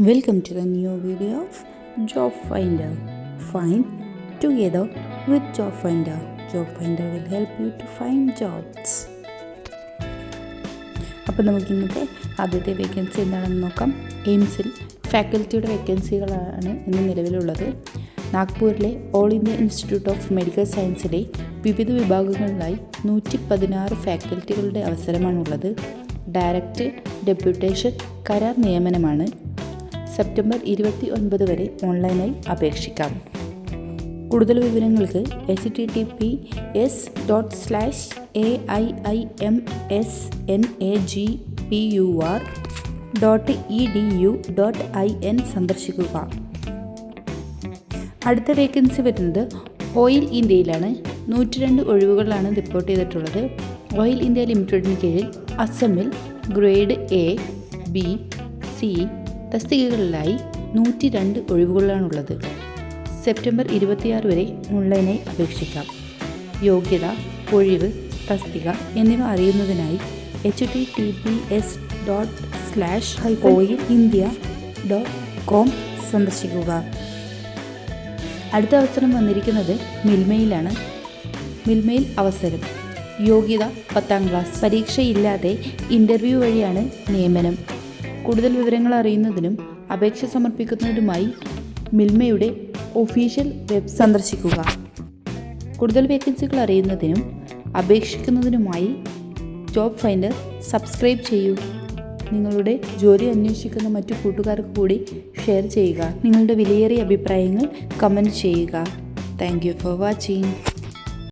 Welcome to the new video of Job Finder. Find together with Job Finder. Job Finder will help you to find jobs. അപ്പോൾ നമുക്ക് ഇന്നത്തെ ആദ്യത്തെ vacancy എന്താണെന്ന് നോക്കാം എയിംസിൽ ഫാക്കൽറ്റിയുടെ വേക്കൻസികളാണ് ഇന്ന് നിലവിലുള്ളത് നാഗ്പൂരിലെ all India institute of medical സയൻസിലെ വിവിധ വിഭാഗങ്ങളിലായി നൂറ്റി പതിനാറ് ഫാക്കൽറ്റികളുടെ അവസരമാണുള്ളത് ഡയറക്റ്റ് ഡെപ്യൂട്ടേഷൻ കരാർ നിയമനമാണ് സെപ്റ്റംബർ ഇരുപത്തി ഒൻപത് വരെ ഓൺലൈനായി അപേക്ഷിക്കാം. കൂടുതൽ വിവരങ്ങൾക്ക് H T T P S dot slash A I I M S N A G P U R dot E D U dot I N സന്ദർശിക്കുക. അടുത്ത വേക്കൻസി വരുന്നത് ഓയിൽ ഇന്ത്യയിലാണ് നൂറ്റി രണ്ട് ഒഴിവുകളാണ് റിപ്പോർട്ട് ചെയ്തിട്ടുള്ളത്. ഓയിൽ ഇന്ത്യ ലിമിറ്റഡിന് കീഴിൽ അസമിൽ ഗ്രേഡ് എ ബി സി തസ്തികകളിലായി നൂറ്റി രണ്ട് ഒഴിവുകളാണുള്ളത്. സെപ്റ്റംബർ ഇരുപത്തിയാറ് വരെ ഓൺലൈനായി അപേക്ഷിക്കാം. യോഗ്യത ഒഴിവ് തസ്തിക എന്നിവ അറിയുന്നതിനായി H T T P S dot slash oil India dot com സന്ദർശിക്കുക. അടുത്ത അവസരം വന്നിരിക്കുന്നത് മിൽമയിലാണ്. മിൽമയിൽ അവസരം. യോഗ്യത പത്താം ക്ലാസ്. പരീക്ഷയില്ലാതെ ഇന്റർവ്യൂ വഴിയാണ് നിയമനം. കൂടുതൽ വിവരങ്ങൾ അറിയുന്നതിനും അപേക്ഷ സമർപ്പിക്കുന്നതിനുമായി മിൽമയുടെ ഒഫീഷ്യൽ വെബ് സന്ദർശിക്കുക. കൂടുതൽ വേക്കൻസികൾ അറിയുന്നതിനും അപേക്ഷിക്കുന്നതിനുമായി ജോബ് ഫൈൻഡർ സബ്സ്ക്രൈബ് ചെയ്യൂ. നിങ്ങളുടെ ജോലി അന്വേഷിക്കുന്ന മറ്റു കൂട്ടുകാർക്ക് കൂടി ഷെയർ ചെയ്യുക. നിങ്ങളുടെ വിലയേറിയ അഭിപ്രായങ്ങൾ കമന്റ് ചെയ്യുക. Thank you for watching.